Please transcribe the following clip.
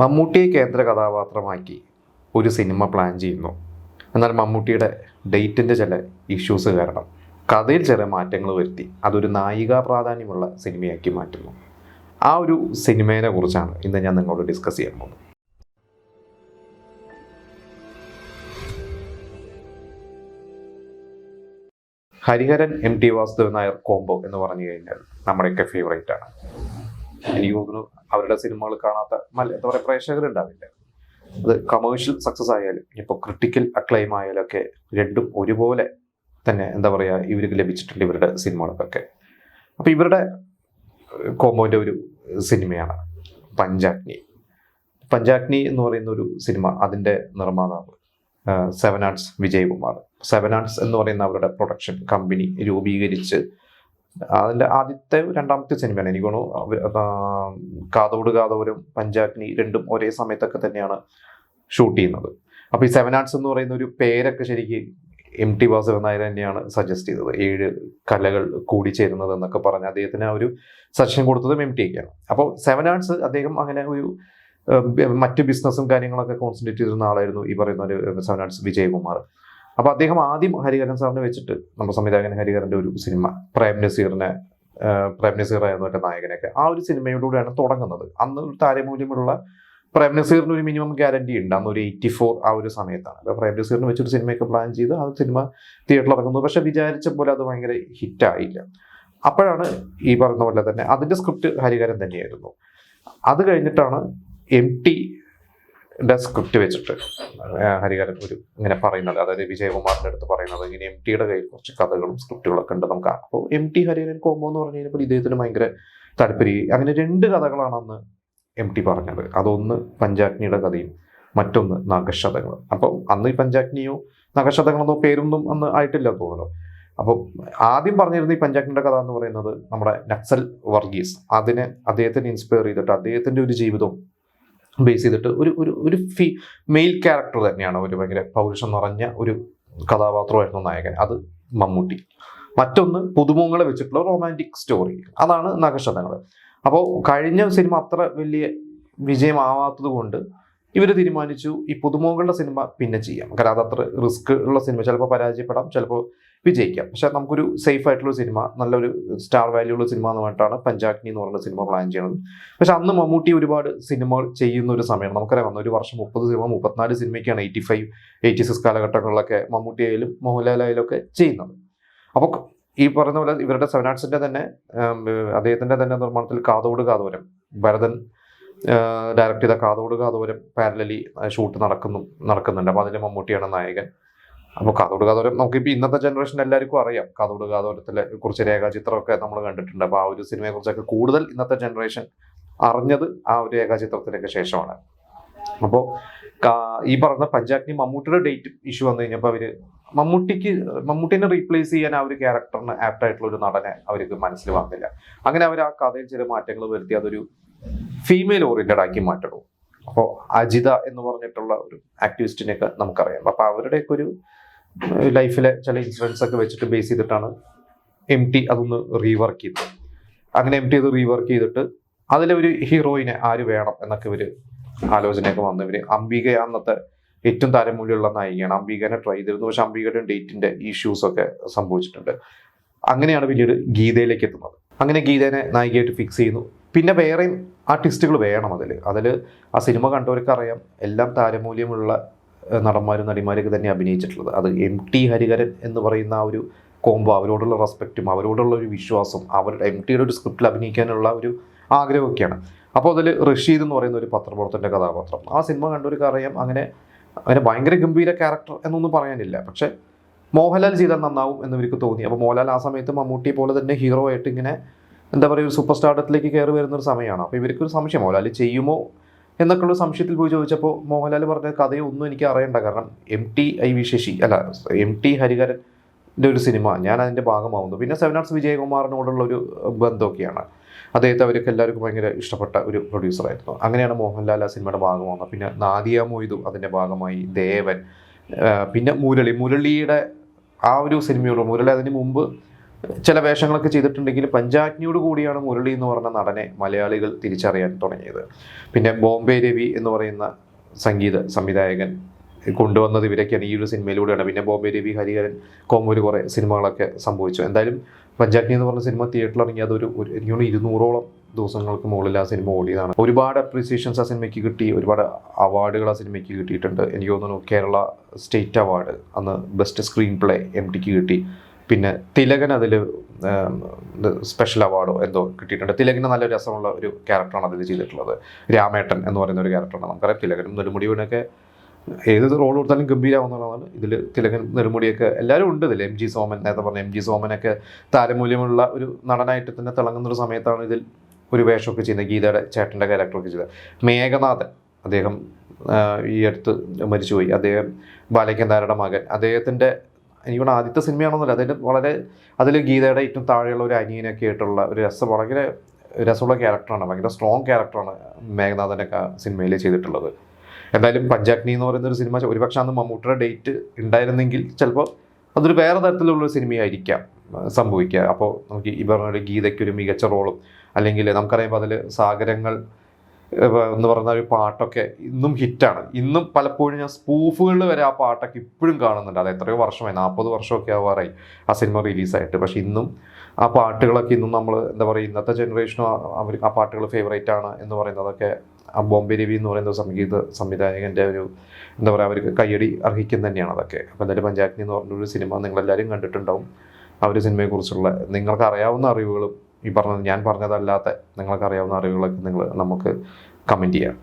മമ്മൂട്ടിയെ കേന്ദ്ര കഥാപാത്രമാക്കി ഒരു സിനിമ പ്ലാൻ ചെയ്യുന്നു. എന്നാൽ മമ്മൂട്ടിയുടെ ഡേറ്റിന്റെ ചില ഇഷ്യൂസ് കാരണം കഥയിൽ ചില മാറ്റങ്ങൾ വരുത്തി അതൊരു നായികാ പ്രാധാന്യമുള്ള സിനിമയാക്കി മാറ്റുന്നു. ആ ഒരു സിനിമയെ കുറിച്ചാണ് ഇന്ന് ഞാൻ നിങ്ങളോട് ഡിസ്കസ് ചെയ്യാൻ പോകുന്നത്. Hariharan M T Vasudevan Nair combo എന്ന് പറഞ്ഞു കഴിഞ്ഞാൽ നമ്മുടെയൊക്കെ ഫേവറേറ്റ് ആണ്. എനിക്ക് തോന്നുന്നു അവരുടെ സിനിമകൾ കാണാത്ത എന്താ പറയുക പ്രേക്ഷകരുണ്ടാവില്ല. അത് കമേഴ്ഷ്യൽ സക്സസ് ആയാലും ഇപ്പോൾ ക്രിട്ടിക്കൽ അക്ലൈം ആയാലൊക്കെ രണ്ടും ഒരുപോലെ തന്നെ എന്താ പറയുക ഇവർക്ക് ലഭിച്ചിട്ടുണ്ട് ഇവരുടെ സിനിമകൾക്കൊക്കെ അപ്പോൾ ഇവരുടെ കോമ്പോന്റെ ഒരു സിനിമയാണ് പഞ്ചാഗ്നി. പഞ്ചാഗ്നി എന്ന് പറയുന്ന ഒരു സിനിമ അതിന്റെ നിർമ്മാതാവ് seven arts Vijayakumar. Seven arts എന്ന് പറയുന്ന അവരുടെ പ്രൊഡക്ഷൻ കമ്പനി രൂപീകരിച്ച് അതിന്റെ ആദ്യത്തെ രണ്ടാമത്തെ സിനിമയാണ്. എനിക്ക് തോന്നുന്നു കാതോട് കാതോരും പഞ്ചാഗ്നി രണ്ടും ഒരേ സമയത്തൊക്കെ തന്നെയാണ് ഷൂട്ട് ചെയ്യുന്നത്. അപ്പോൾ ഈ സെവൻ ആർട്സ് എന്ന് പറയുന്ന ഒരു പേരൊക്കെ ശരിക്കും എം ടി വാസവൻ നായർ തന്നെയാണ് സജസ്റ്റ് ചെയ്തത്. ഏഴ് കലകൾ കൂടി ചേരുന്നത് എന്നൊക്കെ പറഞ്ഞ് അദ്ദേഹത്തിന് ആ ഒരു സജഷൻ കൊടുത്തതും എം ടി ഒക്കെയാണ്. അപ്പോൾ സെവൻ ആർട്സ് അദ്ദേഹം അങ്ങനെ ഒരു മറ്റ് ബിസിനസ്സും കാര്യങ്ങളൊക്കെ കോൺസെൻട്രേറ്റ് ചെയ്തിരുന്ന ആളായിരുന്നു ഈ പറയുന്ന ഒരു സെവൻ ആർട്സ് വിജയകുമാർ. അപ്പോൾ അദ്ദേഹം ആദ്യം ഹരിഹരൻ സാറിനെ വെച്ചിട്ട് നമ്മുടെ സംവിധായകൻ ഹരിഹരന്റെ ഒരു സിനിമ പ്രേം നസീറിനെ പ്രേം നസീർ ആയിരുന്നു എന്റെ നായകനൊക്കെ ആ ഒരു സിനിമയിലൂടെയാണ് തുടങ്ങുന്നത്. അന്ന് ഒരു താരമൂല്യമുള്ള പ്രേം നസീറിന് ഒരു മിനിമം ഗ്യാരണ്ടി ഉണ്ട്. അന്ന് ഒരു എയ്റ്റി ഫോർ ആ ഒരു സമയത്താണ്. അപ്പോൾ പ്രേം നസീറിന് വെച്ചൊരു സിനിമയൊക്കെ പ്ലാൻ ചെയ്ത് ആ സിനിമ തിയേറ്ററിൽ ഇറങ്ങുന്നു. പക്ഷെ വിചാരിച്ച പോലെ അത് ഭയങ്കര ഹിറ്റായില്ല. അപ്പോഴാണ് ഈ പറഞ്ഞ പോലെ തന്നെ അതിന്റെ സ്ക്രിപ്റ്റ് ഹരിഹരൻ തന്നെയായിരുന്നു. അത് കഴിഞ്ഞിട്ടാണ് എം ടിയുടെ സ്ക്രിപ്റ്റ് വെച്ചിട്ട്. ഹരികരൻ ഒരു ഇങ്ങനെ പറയുന്നത് അതായത് വിജയകുമാറിന്റെ അടുത്ത് പറയുന്നത് ഇങ്ങനെ എം ടിയുടെ കയ്യിൽ കുറച്ച് കഥകളും സ്ക്രിപ്റ്റുകളൊക്കെ ഉണ്ട് നമുക്ക്. അപ്പോൾ എം ടി ഹരിഹരൻ കോമ്പോ എന്ന് പറഞ്ഞു കഴിഞ്ഞപ്പോൾ ഇദ്ദേഹത്തിന് ഭയങ്കര താല്പര്യം. അങ്ങനെ രണ്ട് കഥകളാണ് അന്ന് എം ടി പറഞ്ഞത്. അതൊന്ന് പഞ്ചാഗ്നിയുടെ കഥയും മറ്റൊന്ന് നാഗശതങ്ങൾ അപ്പോൾ അന്ന് ഈ പഞ്ചാഗ്നിയോ നാഗശതങ്ങളെന്നോ പേരൊന്നും അന്ന് ആയിട്ടില്ല തോന്നുന്നു. അപ്പോൾ ആദ്യം പറഞ്ഞിരുന്ന ഈ പഞ്ചാഗ്നിയുടെ കഥ എന്ന് പറയുന്നത് നമ്മുടെ നക്സൽ വർഗീസ്. അതിനെ അദ്ദേഹത്തിന് ഇൻസ്പയർ ചെയ്തിട്ട് അദ്ദേഹത്തിന്റെ ഒരു ജീവിതവും ബേസ് ചെയ്തിട്ട് ഒരു ഒരു ഒരു ഫീ മെയിൽ ക്യാരക്ടർ തന്നെയാണ് ഒരു ഭയങ്കര പൗരുഷം നിറഞ്ഞ ഒരു കഥാപാത്രമായിരുന്നു നായകൻ. അത് മമ്മൂട്ടി. മറ്റൊന്ന് പുതുമുഖങ്ങളെ വെച്ചിട്ടുള്ള റൊമാന്റിക് സ്റ്റോറി അതാണ് നഗശതങ്ങൾ അപ്പോൾ കഴിഞ്ഞ സിനിമ അത്ര വലിയ വിജയമാവാത്തത് കൊണ്ട് ഇവർ തീരുമാനിച്ചു ഈ പുതുമുഖങ്ങളുടെ സിനിമ പിന്നെ ചെയ്യാം. കാരണം അതത്ര റിസ്ക് ഉള്ള സിനിമ ചിലപ്പോൾ പരാജയപ്പെടാം ചിലപ്പോൾ വിജയിക്കാം പക്ഷെ നമുക്കൊരു സേഫ് ആയിട്ടുള്ള സിനിമ നല്ലൊരു സ്റ്റാർ വാല്യൂ ഉള്ള സിനിമ എന്ന് പറഞ്ഞിട്ടാണ് പഞ്ചാഗ്നി എന്ന് പറയുന്ന സിനിമ പ്ലാൻ ചെയ്യുന്നത്. പക്ഷെ അന്ന് മമ്മൂട്ടി ഒരുപാട് സിനിമകൾ ചെയ്യുന്ന ഒരു സമയമാണ്. നമുക്കറിയാം അന്ന് ഒരു വർഷം മുപ്പത് സിനിമ മുപ്പത്തിനാല് സിനിമയ്ക്കാണ് എയ്റ്റി ഫൈവ് എയ്റ്റി സിക്സ് കാലഘട്ടങ്ങളിലൊക്കെ മമ്മൂട്ടി ആയാലും മോഹൻലാൽ ആയാലും ഒക്കെ ചെയ്യുന്നത്. അപ്പോൾ ഈ പറയുന്ന പോലെ ഇവരുടെ സെവൻ ആർട്സിന്റെ തന്നെ അദ്ദേഹത്തിന്റെ തന്നെ നിർമ്മാണത്തിൽ കാതോട് കാതോരം ഭരതൻ ഡയറക്റ്റ് ചെയ്ത കാതോട് കാതോരം പാരലലി ഷൂട്ട് നടക്കുന്നു നടക്കുന്നുണ്ട്. അപ്പോൾ അതിൽ മമ്മൂട്ടിയാണ് നായകൻ. അപ്പോൾ കാതോട് കാതോരം നമുക്കിപ്പോൾ ഇന്നത്തെ ജനറേഷൻ എല്ലാവർക്കും അറിയാം. കാതോട് കാതോരത്തിലെ കുറച്ച് രേഖാചിത്രമൊക്കെ നമ്മൾ കണ്ടിട്ടുണ്ട്. അപ്പോൾ ആ ഒരു സിനിമയെ കുറിച്ചൊക്കെ കൂടുതൽ ഇന്നത്തെ ജനറേഷൻ അറിഞ്ഞത് ആ ഒരു രേഖാചിത്രത്തിനൊക്കെ ശേഷമാണ്. അപ്പോൾ ഈ പറഞ്ഞ പഞ്ചാഗ്നി മമ്മൂട്ടിയുടെ ഡേറ്റ് ഇഷ്യൂ വന്നു കഴിഞ്ഞപ്പോൾ അവർ മമ്മൂട്ടിക്ക് മമ്മൂട്ടിനെ റീപ്ലേസ് ചെയ്യാൻ ആ ഒരു ക്യാരക്ടറിന് ആപ്റ്റ് ആയിട്ടുള്ള ഒരു നടനെ അവർക്ക് മനസ്സിൽ വന്നില്ല. അങ്ങനെ അവർ ആ കഥയിൽ ചില മാറ്റങ്ങൾ വരുത്തി അതൊരു ഫീമെയിൽ ഓറിയന്റഡ് ആക്കി മാറ്റണു. അപ്പോൾ അജിത എന്ന് പറഞ്ഞിട്ടുള്ള ഒരു ആക്ടിവിസ്റ്റിനെയൊക്കെ നമുക്കറിയാം. അപ്പോൾ അവരുടെയൊക്കെ ഒരു ലൈഫിലെ ചില ഇൻസിഡൻസ് ഒക്കെ വെച്ചിട്ട് ബേസ് ചെയ്തിട്ടാണ് എം ടി അതൊന്ന് റീവർക്ക് ചെയ്തത്. അങ്ങനെ എം ടി അത് റീവർക്ക് ചെയ്തിട്ട് അതിലെ ഒരു ഹീറോയിനെ ആര് വേണം എന്നൊക്കെ ഇവർ ആലോചനയൊക്കെ വന്നു. ഇവർ അംബിക അന്നത്തെ ഏറ്റവും താരമൂല്യമുള്ള നായികയാണ്. അംബികനെ ട്രൈ ചെയ്തിരുന്നു. പക്ഷെ അംബികയുടെ ഡേറ്റിന്റെ ഇഷ്യൂസ് ഒക്കെ സംഭവിച്ചിട്ടുണ്ട്. അങ്ങനെയാണ് പിന്നീട് ഗീതയിലേക്ക് എത്തുന്നത്. അങ്ങനെ ഗീതേനെ നായികയായിട്ട് ഫിക്സ് ചെയ്യുന്നു. പിന്നെ വേറെയും ആർട്ടിസ്റ്റുകൾ വേണം അതിൽ അതിൽ ആ സിനിമ കണ്ടവർക്ക് അറിയാം എല്ലാം താരമൂല്യമുള്ള നടന്മാരും നടിമാരൊക്കെ തന്നെ അഭിനയിച്ചിട്ടുള്ളത്. അത് എം ടി ഹരിഹരൻ എന്ന് പറയുന്ന ആ ഒരു കോംബോ അവരോടുള്ള റെസ്പെക്റ്റും അവരോടുള്ള ഒരു വിശ്വാസം അവരുടെ എം ടിയുടെ ഒരു സ്ക്രിപ്റ്റിൽ അഭിനയിക്കാനുള്ള ഒരു ആഗ്രഹമൊക്കെയാണ്. അപ്പോൾ അതിൽ റഷീദ് എന്ന് പറയുന്ന ഒരു പത്രപ്രവർത്തന്റെ കഥാപാത്രം. ആ സിനിമ കണ്ടവർക്ക് അറിയാം അങ്ങനെ അങ്ങനെ ഭയങ്കര ഗംഭീര ക്യാരക്ടർ എന്നൊന്നും പറയാനില്ല. പക്ഷേ മോഹൻലാൽ ചെയ്താൽ നന്നാവും എന്ന് ഇവർക്ക് തോന്നി. അപ്പോൾ മോഹൻലാൽ ആ സമയത്ത് മമ്മൂട്ടിയെ പോലെ തന്നെ ഹീറോ ആയിട്ട് ഇങ്ങനെ എന്താ പറയുക ഒരു സൂപ്പർ സ്റ്റാർഡത്തിലേക്ക് കയറി വരുന്ന ഒരു സമയമാണ്. അപ്പോൾ ഇവർക്കൊരു സംശയം മോഹൻലാൽ ചെയ്യുമോ എന്നൊക്കെയുള്ള സംശയത്തിൽ പോയി ചോദിച്ചപ്പോൾ മോഹൻലാൽ പറഞ്ഞ കഥയൊന്നും എനിക്ക് അറിയണ്ട. കാരണം M T I V Sasi അല്ല എം ടി ഹരിഹരന്റെ ഒരു സിനിമ. ഞാൻ അതിന്റെ ഭാഗമാവുന്നു. പിന്നെ സെവൻ ആർട്സ് വിജയകുമാറിനോടുള്ള ഒരു ബന്ധമൊക്കെയാണ്. അദ്ദേഹത്തെ അവർക്ക് എല്ലാവർക്കും ഭയങ്കര ഇഷ്ടപ്പെട്ട ഒരു പ്രൊഡ്യൂസറായിരുന്നു അങ്ങനെയാണ് മോഹൻലാൽ ആ സിനിമയുടെ ഭാഗമാവുന്നത്. പിന്നെ നാദിയ മൊയ്തു അതിന്റെ ഭാഗമായി ദേവൻ പിന്നെ മുരളി. മുരളിയുടെ ആ ഒരു സിനിമയോട് മുരളി അതിന് മുമ്പ് ചില വേഷങ്ങളൊക്കെ ചെയ്തിട്ടുണ്ടെങ്കിൽ പഞ്ചാഗ്നിയോട് കൂടിയാണ് മുരളി എന്ന് പറഞ്ഞ നടനെ മലയാളികൾ തിരിച്ചറിയാൻ തുടങ്ങിയത്. പിന്നെ ബോംബെ രവി എന്ന് പറയുന്ന സംഗീത സംവിധായകൻ കൊണ്ടുവന്നത് ഇവരൊക്കെയാണ്. ഈ ഒരു സിനിമയിലൂടെയാണ്. പിന്നെ ബോംബെ രവി ഹരിഹരൻ കോമൂര് കുറേ സിനിമകളൊക്കെ സംഭവിച്ചു. എന്തായാലും പഞ്ചാഗ്നി എന്ന് പറഞ്ഞ സിനിമ തിയേറ്ററിൽ ഇറങ്ങി അതൊരു ഒരു എനിക്കൊന്ന് ഇരുന്നൂറോളം ദിവസങ്ങൾക്ക് മുകളിൽ ആ സിനിമ ഓടിയതാണ്. ഒരുപാട് അപ്രീസിയേഷൻസ് ആ സിനിമയ്ക്ക് കിട്ടി. ഒരുപാട് അവാർഡുകൾ ആ സിനിമയ്ക്ക് കിട്ടിയിട്ടുണ്ട്. എനിക്ക് തോന്നുന്നു കേരള സ്റ്റേറ്റ് അവാർഡ് അന്ന് ബെസ്റ്റ് സ്ക്രീൻ പ്ലേ എം ടിക്ക് കിട്ടി. പിന്നെ തിലകൻ അതിൽ സ്പെഷ്യൽ അവാർഡോ എന്തോ കിട്ടിയിട്ടുണ്ട്. തിലകന് നല്ല രസമുള്ള ഒരു ക്യാരക്ടറാണ് അതിൽ ചെയ്തിട്ടുള്ളത്. രാമേട്ടൻ എന്ന് പറയുന്ന ഒരു ക്യാരക്ടറാണ് നമുക്കറിയാം തിലകനും നെടുമുടിയുടെയൊക്കെ ഏത് റോൾ കൊടുത്താലും ഗംഭീരാവുന്നതാണ് ഇതിൽ തിലകൻ നെടുമുടിയൊക്കെ എല്ലാവരും ഉണ്ട്. ഇതിൽ എം ജി സോമൻ നേരത്തെ പറഞ്ഞ എം ജി സോമനൊക്കെ താരമൂല്യമുള്ള ഒരു നടനായിട്ട് തന്നെ തിളങ്ങുന്ന ഒരു സമയത്താണ് ഇതിൽ ഒരു വേഷമൊക്കെ ചെയ്യുന്നത്. ഗീതയുടെ ചേട്ടന്റെ ക്യാരക്ടറൊക്കെ ചെയ്തത്. മേഘനാഥൻ അദ്ദേഹം ഈ അടുത്ത് മരിച്ചുപോയി. അദ്ദേഹം ബാലകേന്ദാരുടെ മകൻ. അദ്ദേഹത്തിന്റെ എനിക്കൊന്ന് ആദ്യത്തെ സിനിമയാണെന്നല്ല അതിൽ വളരെ അതിൽ ഗീതയുടെ ഏറ്റവും താഴെയുള്ള ഒരു അനിയനൊക്കെ ആയിട്ടുള്ള ഒരു രസം വളരെ രസമുള്ള ക്യാരക്ടറാണ് ഭയങ്കര സ്ട്രോങ് ക്യാരക്ടറാണ് മേഘനാഥനൊക്കെ സിനിമയിൽ ചെയ്തിട്ടുള്ളത്. എന്തായാലും പഞ്ചാഗ്നി എന്ന് പറയുന്ന ഒരു സിനിമ ഒരുപക്ഷെ അന്ന് മമ്മൂട്ടിയുടെ ഡേറ്റ് ഉണ്ടായിരുന്നെങ്കിൽ ചിലപ്പോൾ അതൊരു വേറെ തരത്തിലുള്ളൊരു സിനിമയായിരിക്കാം സംഭവിക്കുക. അപ്പോൾ നമുക്ക് ഈ പറഞ്ഞ ഗീതയ്ക്കൊരു മികച്ച റോളും അല്ലെങ്കിൽ നമുക്കറിയുമ്പോൾ അതിൽ സാഗരങ്ങൾ എന്ന് പറയുന്ന ഒരു പാട്ടൊക്കെ ഇന്നും ഹിറ്റാണ്. ഇന്നും പലപ്പോഴും ഞാൻ സ്പൂഫുകളിൽ വരെ ആ പാട്ടൊക്കെ ഇപ്പോഴും കാണുന്നുണ്ട്. അത് എത്രയോ വർഷമായി നാൽപ്പത് വർഷമൊക്കെ ആവാറായി ആ സിനിമ റിലീസായിട്ട്. പക്ഷെ ഇന്നും ആ പാട്ടുകളൊക്കെ ഇന്നും നമ്മൾ എന്താ പറയുക ഇന്നത്തെ ജനറേഷനും അവർ ആ പാട്ടുകൾ ഫേവറേറ്റ് ആണ് എന്ന് പറയുന്നതൊക്കെ ആ ബോംബെ രവി എന്ന് പറയുന്ന സംഗീത സംവിധായകന്റെ ഒരു എന്താ പറയുക അവർക്ക് കയ്യടി അർഹിക്കുന്ന തന്നെയാണ് അതൊക്കെ. അപ്പോൾ എന്തായാലും പഞ്ചാഗ്നി എന്ന് പറഞ്ഞൊരു സിനിമ നിങ്ങളെല്ലാവരും കണ്ടിട്ടുണ്ടാവും. ആ ഒരു സിനിമയെക്കുറിച്ചുള്ള നിങ്ങൾക്ക് അറിയാവുന്ന അറിവുകളും ഈ പറഞ്ഞത് ഞാൻ പറഞ്ഞതല്ലാത്ത നിങ്ങൾക്കറിയാവുന്ന അറിവുകളൊക്കെ നിങ്ങൾ നമുക്ക് കമന്റ് ചെയ്യാം.